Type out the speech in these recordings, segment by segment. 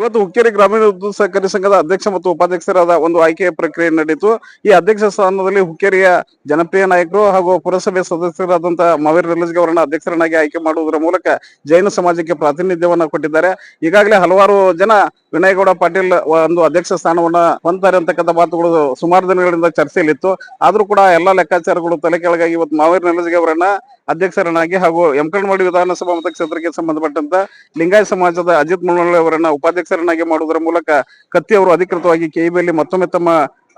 ಇವತ್ತು ಹುಕ್ಕೇರಿ ಗ್ರಾಮೀಣ ವಿದ್ಯುತ್ ಸಹಕಾರಿ ಸಂಘದ ಅಧ್ಯಕ್ಷ ಮತ್ತು ಉಪಾಧ್ಯಕ್ಷರಾದ ಒಂದು ಆಯ್ಕೆ ಪ್ರಕ್ರಿಯೆ ನಡೆಯಿತು. ಈ ಅಧ್ಯಕ್ಷ ಸ್ಥಾನದಲ್ಲಿ ಹುಕ್ಕೇರಿಯ ಜನಪ್ರಿಯ ನಾಯಕರು ಹಾಗೂ ಪುರಸಭೆ ಸದಸ್ಯರಾದಂತಹ ಮಾವೇರ್ ರಿಲಜ್ಗೆ ಅವರನ್ನ ಅಧ್ಯಕ್ಷರನ್ನಾಗಿ ಆಯ್ಕೆ ಮಾಡುವುದರ ಮೂಲಕ ಜೈನ ಸಮಾಜಕ್ಕೆ ಪ್ರಾತಿನಿಧ್ಯವನ್ನ ಕೊಟ್ಟಿದ್ದಾರೆ. ಈಗಾಗಲೇ ಹಲವಾರು ಜನ ವಿನಯಗೌಡ ಪಾಟೀಲ್ ಒಂದು ಅಧ್ಯಕ್ಷ ಸ್ಥಾನವನ್ನ ಹೊಂದ್ತಾರೆ ಅಂತಕ್ಕಂಥ ಮಾತುಗಳು ಸುಮಾರು ದಿನಗಳಿಂದ ಚರ್ಚೆಯಲ್ಲಿತ್ತು. ಆದ್ರೂ ಕೂಡ ಎಲ್ಲಾ ಲೆಕ್ಕಾಚಾರಗಳು ತಲೆ ಕೆಳಗಾಗಿ ಇವತ್ತು ಮಾವೇರ್ ನೆಲಜ್ಗೆ ಅವರನ್ನ ಅಧ್ಯಕ್ಷರನ್ನಾಗಿ ಹಾಗೂ ಯಮಕನಮಡಿ ವಿಧಾನಸಭಾ ಮತಕ್ಷೇತ್ರಕ್ಕೆ ಸಂಬಂಧಪಟ್ಟಂತ ಲಿಂಗಾಯತ ಸಮಾಜದ ಅಜಿತ್ ಮುಳ್ಳಿ ಅವರನ್ನ ಉಪಾಧ್ಯಕ್ಷರನ್ನಾಗಿ ಮಾಡುವುದರ ಮೂಲಕ ಕತ್ತಿ ಅವರು ಅಧಿಕೃತವಾಗಿ ಕೆಇಬಿಯಲ್ಲಿ ಮತ್ತೊಮ್ಮೆ ತಮ್ಮ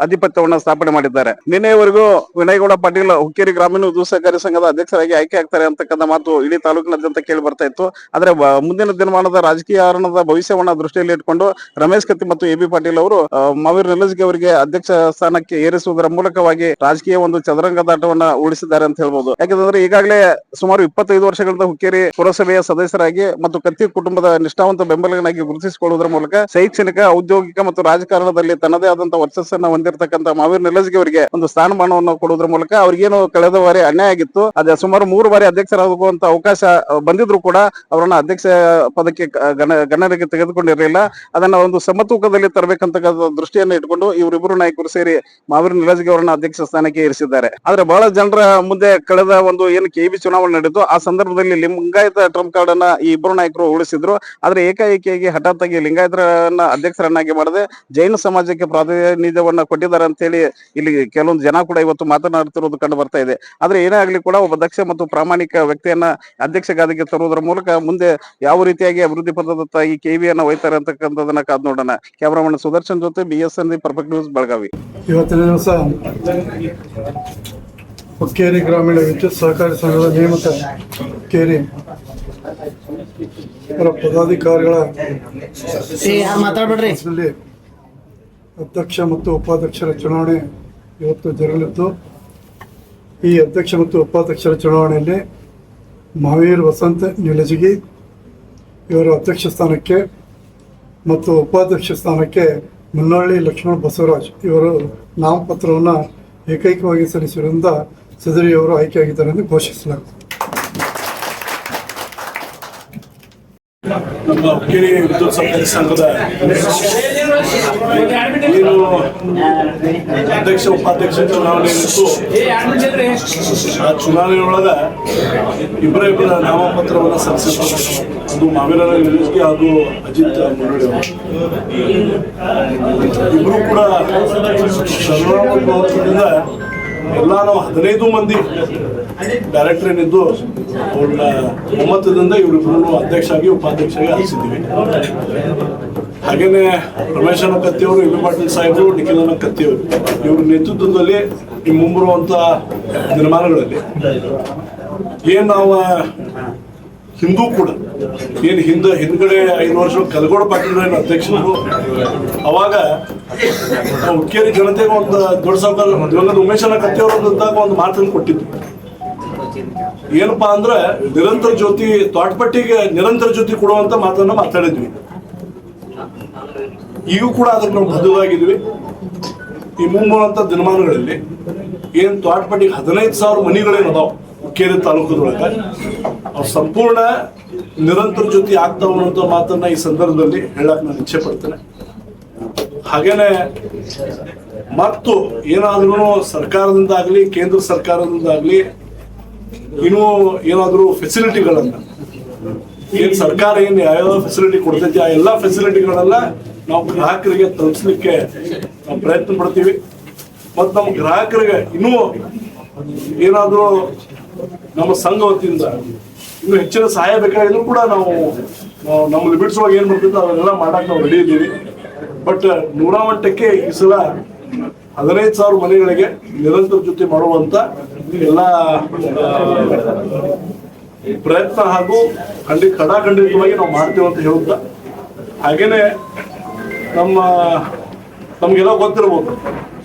ಅಧಿಪತ್ಯವನ್ನ ಸ್ಥಾಪನೆ ಮಾಡಿದ್ದಾರೆ. ನಿನ್ನೆವರೆಗೂ ವಿನಯಗೌಡ ಪಾಟೀಲ್ ಹುಕ್ಕೇರಿ ಗ್ರಾಮೀಣ ಉದ್ಯೋಗ ಸಹಕಾರಿ ಸಂಘದ ಅಧ್ಯಕ್ಷರಾಗಿ ಆಯ್ಕೆ ಆಗ್ತಾರೆ ಅಂತಕ್ಕಂಥ ಮಾತು ಇಡೀ ತಾಲೂಕಿನಾದ್ಯಂತ ಕೇಳಿ ಬರ್ತಾ ಇತ್ತು. ಆದ್ರೆ ಮುಂದಿನ ದಿನಮಾನದ ರಾಜಕೀಯ ಆರಣದ ಭವಿಷ್ಯವನ್ನ ದೃಷ್ಟಿಯಲ್ಲಿ ಇಟ್ಕೊಂಡು ರಮೇಶ್ ಕತ್ತಿ ಮತ್ತು ಎ ಬಿ ಪಾಟೀಲ್ ಅವರು ಮಾವೀರ್ ನಿಲಜ್ಗೆ ಅವರಿಗೆ ಅಧ್ಯಕ್ಷ ಸ್ಥಾನಕ್ಕೆ ಏರಿಸುವುದರ ಮೂಲಕವಾಗಿ ರಾಜಕೀಯ ಒಂದು ಚದುರಂಗದಾಟವನ್ನ ಉಳಿಸಿದ್ದಾರೆ ಅಂತ ಹೇಳ್ಬೋದು. ಯಾಕಂದ್ರೆ ಈಗಾಗಲೇ ಸುಮಾರು ಇಪ್ಪತ್ತೈದು ವರ್ಷಗಳಿಂದ ಹುಕ್ಕೇರಿ ಪುರಸಭೆಯ ಸದಸ್ಯರಾಗಿ ಮತ್ತು ಕತ್ತಿ ಕುಟುಂಬದ ನಿಷ್ಠಾವಂತ ಬೆಂಬಲಿಗನಾಗಿ ಗುರುತಿಸಿಕೊಳ್ಳುವುದರ ಮೂಲಕ ಶೈಕ್ಷಣಿಕ, ಔದ್ಯೋಗಿಕ ಮತ್ತು ರಾಜಕಾರಣದಲ್ಲಿ ತನ್ನದೇ ಆದಂತಹ ವರ್ಚಸ್ಸನ್ನ ಹೊಂದಿರತಕ್ಕಂತ ಮಾವೀರ್ ನಿಲಜ್ಗೆ ಅವರಿಗೆ ಒಂದು ಸ್ಥಾನಮಾನವನ್ನು ಕೊಡುವುದರ ಮೂಲಕ ಅವ್ರಿಗೇನು ಕಳೆದ ಬಾರಿ ಅನ್ಯಾಯ ಆಗಿತ್ತು. ಅದೇ ಸುಮಾರು ಮೂರು ಬಾರಿ ಅಧ್ಯಕ್ಷರಾಗುವಂತ ಅವಕಾಶ ಬಂದಿದ್ರು ಕೂಡ ಅವರನ್ನ ಅಧ್ಯಕ್ಷ ಪದಕ್ಕೆ ಗಣನೆಗೆ ತೆಗೆದುಕೊಂಡಿರಲಿಲ್ಲ. ಅದನ್ನ ಒಂದು ಸಮತೂಕದಲ್ಲಿ ತರಬೇಕಂತ ದೃಷ್ಟಿಯನ್ನು ಇಟ್ಕೊಂಡು ಇವರಿಬ್ಬರು ನಾಯಕರು ಸೇರಿ ಮಾವೀರ್ ನಿಲಜ್ಗೆ ಅವರನ್ನ ಅಧ್ಯಕ್ಷ ಸ್ಥಾನಕ್ಕೆ ಇರಿಸಿದ್ದಾರೆ. ಆದ್ರೆ ಬಹಳ ಜನರ ಮುಂದೆ ಕಳೆದ ಒಂದು ಏನು ಕೆಬಿ ಚುನಾವಣೆ ನಡೆಯಿತು ಆ ಸಂದರ್ಭದಲ್ಲಿ ಲಿಂಗಾಯತ ಟ್ರಂಪ್ ಕಾರ್ಡ್ ಅನ್ನ ಈ ಇಬ್ಬರು ನಾಯಕರು ಉಳಿಸಿದ್ರು. ಆದ್ರೆ ಏಕಾಏಕಿಯಾಗಿ ಹಠಾತ್ ಆಗಿ ಲಿಂಗಾಯತರನ್ನ ಅಧ್ಯಕ್ಷರನ್ನಾಗಿ ಮಾಡದೆ. ಜೈನ ಸಮಾಜಕ್ಕೆ ಪ್ರಾತಿನಿಧ್ಯವನ್ನ ಕೊಟ್ಟಿದ್ದಾರೆ ಅಂತ ಹೇಳಿ ಇಲ್ಲಿ ಕೆಲವೊಂದು ಜನ ಕೂಡ ಇವತ್ತು ಮಾತನಾಡ್ತಿರೋದು ಕಂಡು ಬರ್ತಾ ಇದೆ. ಆದ್ರೆ ಏನೇ ಆಗ್ಲಿ ಕೂಡ ಒಬ್ಬ ದಕ್ಷ ಮತ್ತು ಪ್ರಾಮಾಣಿಕ ವ್ಯಕ್ತಿಯನ್ನ ಅಧ್ಯಕ್ಷ ಗಾದಿಗೆ ತರುವುದರ ಮೂಲಕ ಮುಂದೆ ಯಾವ ರೀತಿಯಾಗಿ ಅಭಿವೃದ್ಧಿ ಪಥದತ್ತ ಈ ಕೆವಿಯನ್ನ ಒಯ್ತಾರೆ ಅಂತಕ್ಕಂಥದನ್ನ ಕಾದ್ ನೋಡೋಣ. ಕ್ಯಾಮರಾಮನ್ ಸುದರ್ಶನ್ ಜೊತೆ B S N perfect news Belagavi ಇವತ್ತಿನ ದಿವಸ ಕೇರಿ ಗ್ರಾಮೀಣ ವಿದ್ಯುತ್ ಸಹಕಾರಿ ಸಂಘದ ನೇಮಕ ಕೇರಿ ಪದಾಧಿಕಾರಿಗಳ ಅಧ್ಯಕ್ಷ ಮತ್ತು ಉಪಾಧ್ಯಕ್ಷರ ಚುನಾವಣೆ ಇವತ್ತು ಜರಗಲಿದ್ದು ಈ ಅಧ್ಯಕ್ಷ ಮತ್ತು ಉಪಾಧ್ಯಕ್ಷರ ಚುನಾವಣೆಯಲ್ಲಿ ಮಹಾವೀರ್ ವಸಂತ ನಿಲಜಗಿ ಇವರ ಅಧ್ಯಕ್ಷ ಸ್ಥಾನಕ್ಕೆ ಮತ್ತು ಉಪಾಧ್ಯಕ್ಷ ಸ್ಥಾನಕ್ಕೆ ಮುನ್ನಳ್ಳಿ ಲಕ್ಷ್ಮಣ ಬಸವರಾಜ್ ಇವರು ನಾಮಪತ್ರವನ್ನು ಏಕೈಕವಾಗಿ ಸಲ್ಲಿಸಿರುವುದರಿಂದ ಸದರಿಯವರು ಆಯ್ಕೆಯಾಗಿದ್ದಾರೆ ಎಂದು ಘೋಷಿಸಲಾಗಿದೆ ನಮ್ಮ ಹುಕ್ಕೇರಿ ವಿದ್ಯುತ್ ಸಹಕಾರಿ ಸಂಘದ ಏನು ಅಧ್ಯಕ್ಷ, ಉಪಾಧ್ಯಕ್ಷ ಚುನಾವಣೆ ಇತ್ತು. ಆ ಚುನಾವಣೆಯೊಳಗ ಇಬ್ಬರ ಇಬ್ಬರ ನಾಮಪತ್ರವನ್ನು ಸಲ್ಲಿಸಿದ್ರು. ಅದು ಮಾವಿನ ನಿಲಜ್ಗೆ ಹಾಗೂ ಅಜಿತ್ ಮುರಳಿ ಇಬ್ಬರು ಕೂಡ ಶರಣಾಮದಿಂದ ಎಲ್ಲ ನಾವು ಹದಿನೈದು ಮಂದಿ ಡೈರೆಕ್ಟರ್ ಏನಿದ್ದು ಅವ್ರನ್ನ ಒಮ್ಮತದಿಂದ ಆಗಿ ಉಪಾಧ್ಯಕ್ಷ ಆಗಿ ಆರಿಸಿದ್ದೀವಿ. ಹಾಗೇನೆ ರಮೇಶ್ ಅನ್ನ ಕತ್ತಿ ಅವರು ಎಂ. ಪಾಟೀಲ್ ಸಾಹೇಬರು ನಿಖಿಲ್ ಅನ್ನ ಕತ್ತಿ ಅವರು ಇವ್ರ ನೇತೃತ್ವದಲ್ಲಿ ಈ ಮುಂಬರುವಂತ ನಿರ್ಮಾಣಗಳಲ್ಲಿ ಏನ್ ನಾವು ಹಿಂದೂ ಕೂಡ. ಏನು ಹಿಂದ ಹಿಂದ್ಗಡೆ ಐದು ವರ್ಷ ಕಲ್ಗೋಡ ಪಾಟೀಲ್ ಅಧ್ಯಕ್ಷರು. ಅವಾಗ ಹುಕ್ಕೇರಿ ಜನತೆಗೆ ಒಂದು ದೊಡ್ಡ ಸಾವುಕಾರ ದಿವಂಗತ ಕತ್ತಿಯವರು ಅಂದಾಗ ಒಂದು ಮಾತನ್ನು ಕೊಟ್ಟಿದ್ದು ಏನಪ್ಪಾ ಅಂದ್ರೆ ನಿರಂತರ ಜ್ಯೋತಿ, ತೋಟಪಟ್ಟಿಗೆ ನಿರಂತರ ಜ್ಯೋತಿ ಕೊಡುವಂತ ಮಾತನ್ನ ಮಾತಾಡಿದ್ವಿ. ಈಗ ಕೂಡ ಅದಕ್ಕೆ ನಾವು ಬದುವಾಗಿದ್ವಿ ಈ ಮುಂಬರುವಂತ ದಿನಮಾನಗಳಲ್ಲಿ ಏನ್ ತೋಟಪಟ್ಟಿಗೆ ಹದಿನೈದು ಸಾವಿರ ಮನೆಗಳೇನು ಅದಾವ ಹುಕ್ಕೇರಿ ತಾಲೂಕದೊಳಗೆ ಅವ್ರ ಸಂಪೂರ್ಣ ನಿರಂತರ ಜೊತೆ ಆಗ್ತಾವ ಅನ್ನೋ ಮಾತನ್ನ ಈ ಸಂದರ್ಭದಲ್ಲಿ ಹೇಳಕ್ ನಾನು ಇಚ್ಛೆ ಪಡ್ತೇನೆ. ಹಾಗೇನೆ ಮತ್ತು ಏನಾದ್ರೂ ಸರ್ಕಾರದಿಂದ ಆಗ್ಲಿ ಕೇಂದ್ರ ಸರ್ಕಾರದಿಂದ ಆಗ್ಲಿ ಇನ್ನೂ ಏನಾದರೂ ಫೆಸಿಲಿಟಿಗಳನ್ನ ಏನ್ ಸರ್ಕಾರ ಏನ್ ಯಾವ್ಯಾವ ಫೆಸಿಲಿಟಿ ಕೊಡ್ತೈತಿ, ಆ ಎಲ್ಲಾ ಫೆಸಿಲಿಟಿಗಳೆಲ್ಲ ನಾವು ಗ್ರಾಹಕರಿಗೆ ತಲುಪಿಸ್ಲಿಕ್ಕೆ ನಾವು ಪ್ರಯತ್ನ ಪಡ್ತೀವಿ. ಮತ್ತು ನಮ್ಮ ಗ್ರಾಹಕರಿಗೆ ಇನ್ನೂ ಏನಾದ್ರೂ ನಮ್ಮ ಸಂಘ ವತಿಯಿಂದ ಇನ್ನು ಹೆಚ್ಚಿನ ಸಹಾಯ ಬೇಕಾಗಿದ್ರು ಕೂಡ ನಾವು ನಮ್ಮ ಲಿಮಿಟ್ಸ್ ಒಳಗೆ ಏನ್ ಬರ್ತಿತ್ತು ಅದನ್ನೆಲ್ಲ ಮಾಡಕ್ ನಾವು ರೆಡಿ ಇದ್ದೀವಿ. ಬಟ್ ನೂರ ಮಟ್ಟಕ್ಕೆ ಈ ಸಲ ಹದಿನೈದು ಸಾವಿರ ಮನೆಗಳಿಗೆ ನಿರಂತರ ಜೊತೆ ಮಾಡುವಂತ ಎಲ್ಲ ಪ್ರಯತ್ನ ಹಾಗೂ ಖಂಡಿ, ಖಡಾಖಂಡಿತವಾಗಿ ನಾವು ಮಾಡ್ತೇವೆ ಅಂತ ಹೇಳುತ್ತಾ. ಹಾಗೇನೆ ನಮ್ಮ ನಮ್ಗೆಲ್ಲ ಗೊತ್ತಿರ್ಬೋದು.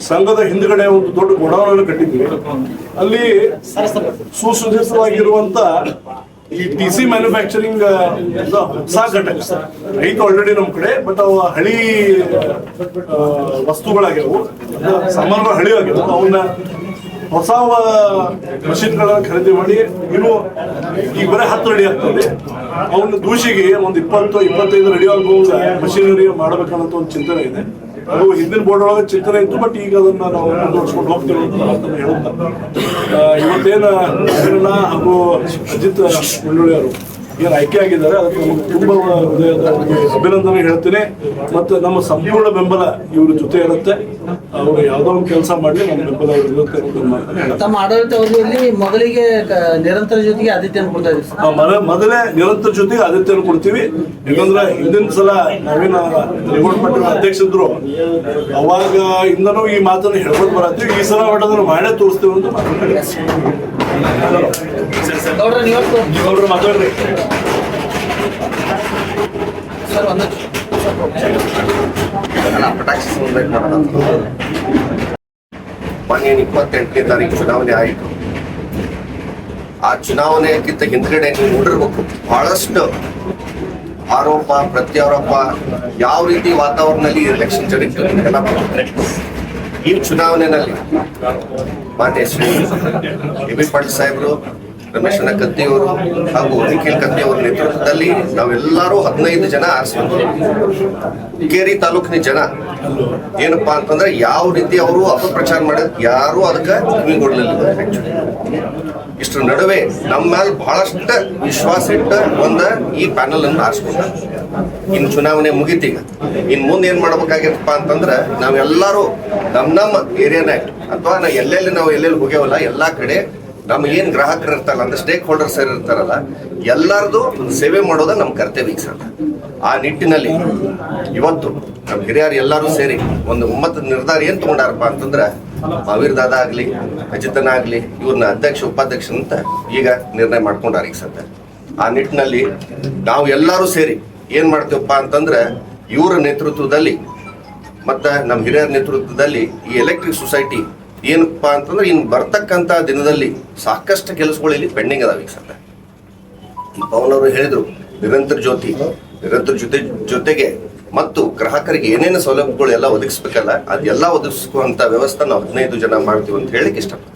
ಸಂಘದ ಹಿಂದ್ಗಡೆ ಒಂದು ದೊಡ್ಡ ಗೋಡೌನ್ ಕಟ್ಟಿದ್ವಿ. ಅಲ್ಲಿ ಸುಸಜ್ಜಿತವಾಗಿರುವಂತ ಈ ಟಿ ಸಿ ಮ್ಯಾನುಫ್ಯಾಕ್ಚರಿಂಗ್ ಹೊಸ ಘಟಕ ಐತೆ ಆಲ್ರೆಡಿ ನಮ್ಮ ಕಡೆ ಬಟ್ ಅವು ಹಳಿ ವಸ್ತುಗಳಾಗ್ಯಾವು ಸಾಮಾನುಗಳು ಹಳಿ ಆಗ್ಯಾವು ಅವನ್ನ ಹೊಸ ಮಷಿನ್ಗಳನ್ನ ಖರೀದಿ ಮಾಡಿ ಇನ್ನು ಈಗ ಬರೀ ಹತ್ತು ರೆಡಿ ಆಗ್ತದೆ. ಅವನ ದೂಷಿಗೆ ಒಂದು ಇಪ್ಪತ್ತು, ಇಪ್ಪತ್ತೈದು ರೆಡಿ ಆಗುವ ಮಷಿನರಿ ಮಾಡಬೇಕನ್ನೋ ಒಂದು ಚಿಂತನೆ ಇದೆ. ಅದು ಹಿಂದಿನ ಬೋರ್ಡ್ ಒಳಗೆ ಚಿತ್ರ ಇತ್ತು ಬಟ್ ಈಗ ಅದನ್ನ ನಾವು ಮುಂದುವರ್ಸ್ಕೊಂಡು ಹೋಗ್ತೀವಿ ಅಂತ ಹೇಳುತ್ತಾ ಇವತ್ತೇನ ಹಾಗೂ ಅಜಿತ್ ಮುಳ್ಳೊಳ್ಳಿ ಅವರು ಏನು ಆಯ್ಕೆ ಆಗಿದ್ದಾರೆ ಅದಕ್ಕೆ ನಮಗೆ ತುಂಬ ಅಭಿನಂದನೆ ಹೇಳ್ತೀನಿ. ಮತ್ತು ನಮ್ಮ ಸಂಪೂರ್ಣ ಬೆಂಬಲ ಇವ್ರ ಜೊತೆ ಇರುತ್ತೆ. ಅವರು ಯಾವುದೋ ಒಂದು ಕೆಲಸ ಮಾಡಲಿ ನಮ್ಮ ಬೆಂಬಲ ಅವ್ರ ಇರುತ್ತೆ ಅಂತ ತಮ್ಮ ಆಡಳಿತ ಅವಧಿಯಲ್ಲಿ ಮೊದಲಿಗೆ ನಿರಂತರ ಜೊತೆಗೆ ಆದಿತ್ಯನ ಕೊಡ್ತಾ ಇದ್ದೀವಿ ಮೊದಲೇ ನಿರಂತರ ಜೊತೆಗೆ ಆದಿತ್ಯನ ಕೊಡ್ತೀವಿ. ಯಾಕಂದ್ರೆ ಹಿಂದಿನ ಸಲ ನವೀನ ರಿಪೋರ್ಟ್ ಪಟ್ಟಿನ ಅಧ್ಯಕ್ಷದ್ರು ಅವಾಗ ಇಂದನೂ ಈ ಮಾತನ್ನು ಹೇಳ್ಕೊಂಡು ಬರತ್ತೀವಿ. ಈ ಸಲ ಒಟ್ಟದನ್ನು ಮಾಡೇ ತೋರಿಸ್ತೀವಿ ಅಂತ ಮಾತಾಡ್ತೀವಿ ಗೌಡ್ರ ನೀವು ಗೌಡ್ರು ಮಾತಾಡ್ರಿ. ಸರ್ ಒಂದು ಮೊನ್ನೆ ಇಪ್ಪತ್ತೆಂಟನೇ ತಾರೀಕು ಚುನಾವಣೆ ಆಯಿತು. ಆ ಚುನಾವಣೆಗಿಂತ ಹಿಂದ್ಗಡೆ ನೀವು ನೋಡಿರ್ಬೇಕು ಬಹಳಷ್ಟು ಆರೋಪ ಪ್ರತ್ಯಾರೋಪ ಯಾವ ರೀತಿ ವಾತಾವರಣದಲ್ಲಿ ಎಲೆಕ್ಷನ್ ಜರುಗಿತು. ಈ ಚುನಾವಣೆಯಲ್ಲಿ ಮಾನ್ಯ ಶ್ರೀ ಎ ಬಿ ಪಾಟೀಲ್ ಸಾಹೇಬರು ರಮೇಶ್ ಕತ್ತಿಯವರು ಹಾಗೂ ನಿಖಿಲ್ ಕತ್ತಿಯವರ ನೇತೃತ್ವದಲ್ಲಿ ನಾವೆಲ್ಲರೂ ಹದಿನೈದು ಜನ ಆರಿಸ್ಕೊಂಡು ಕೇರಿ ತಾಲೂಕಿನ ಜನ. ಏನಪ್ಪಾ ಅಂತಂದ್ರೆ ಯಾವ ರೀತಿ ಅವರು ಅಪಪ್ರಚಾರ ಮಾಡಿದ್ ಯಾರು ಅದಕ್ಕೆ ಕಿವಿಗೊಡ್ಲಿಲ್ಲ. ಇಷ್ಟರ ನಡುವೆ ನಮ್ಮ ಮೇಲೆ ಬಹಳಷ್ಟು ವಿಶ್ವಾಸ ಇಟ್ಟ ಒಂದ ಈ ಪ್ಯಾನಲ್ ಅನ್ನು ಆರಿಸ್ಕೊಂಡ. ಇನ್ ಚುನಾವಣೆ ಮುಗಿತೀಗ. ಇನ್ ಮುಂದೆ ಏನ್ ಮಾಡ್ಬೇಕಾಗಿತ್ತಪ್ಪ ಅಂತಂದ್ರ ನಾವೆಲ್ಲರೂ ನಮ್ಮ ನಮ್ಮ ಏರಿಯಾನ, ಅಥವಾ ನಾವು ಎಲ್ಲೆಲ್ಲಿ ನಾವು ಎಲ್ಲೆಲ್ಲಿ ಹೋಗ್ಯಾವಲ್ಲ, ಎಲ್ಲಾ ಕಡೆ ನಮ್ಮ ಏನು ಗ್ರಾಹಕರು ಇರ್ತಾರಲ್ಲ, ಅಂದ್ರೆ ಸ್ಟೇಕ್ ಹೋಲ್ಡರ್ಸ್ ಇರ್ತಾರಲ್ಲ, ಎಲ್ಲರದು ಸೇವೆ ಮಾಡೋದ ನಮ್ಮ ಕರ್ತವ್ಯ ಸರ್ ಆ ನಿಟ್ಟಿನಲ್ಲಿ ಇವತ್ತು ನಮ್ಮ ಹಿರಿಯರು ಎಲ್ಲರೂ ಸೇರಿ ಒಂದು ಒಮ್ಮತ ನಿರ್ಧಾರ ಏನು ತಗೊಂಡಾರಪ್ಪ ಅಂತಂದ್ರೆ ಮಹಾವೀರ್ ದಾದ ಆಗಲಿ ಅಜಿತನ ಆಗಲಿ, ಇವ್ರನ್ನ ಅಧ್ಯಕ್ಷ, ಉಪಾಧ್ಯಕ್ಷ ಅಂತ ಈಗ ನಿರ್ಣಯ ಮಾಡ್ಕೊಂಡಾರ ಈಗ ಆ ನಿಟ್ಟಿನಲ್ಲಿ ನಾವು ಎಲ್ಲರೂ ಸೇರಿ ಏನು ಮಾಡ್ತೀವಪ್ಪ ಅಂತಂದ್ರೆ, ಇವರ ನೇತೃತ್ವದಲ್ಲಿ ಮತ್ತು ನಮ್ಮ ಹಿರಿಯರ ನೇತೃತ್ವದಲ್ಲಿ ಈ ಎಲೆಕ್ಟ್ರಿಕ್ ಸೊಸೈಟಿ ಏನಪ್ಪಾ ಅಂತಂದ್ರೆ, ಇನ್ ಬರ್ತಕ್ಕಂತ ದಿನದಲ್ಲಿ ಸಾಕಷ್ಟು ಕೆಲಸಗಳು ಇಲ್ಲಿ ಪೆಂಡಿಂಗ್ ಅದಾವ ಈಗ ಈ ಪವನ್ ಅವರು ಹೇಳಿದ್ರು, ನಿರಂತರ ಜ್ಯೋತಿ, ನಿರಂತರ ಜೊತೆ, ಜೊತೆಗೆ ಮತ್ತು ಗ್ರಾಹಕರಿಗೆ ಏನೇನು ಸೌಲಭ್ಯಗಳು ಎಲ್ಲ ಒದಗಿಸ್ಬೇಕಲ್ಲ, ಅದೆಲ್ಲ ಒದಗಿಸುವಂತ ವ್ಯವಸ್ಥೆ ನಾವು ಹದಿನೈದು ಜನ ಮಾಡ್ತೀವಿ ಅಂತ ಹೇಳಿಕ್ಕೆ ಇಷ್ಟಪಡ್ತೀನಿ.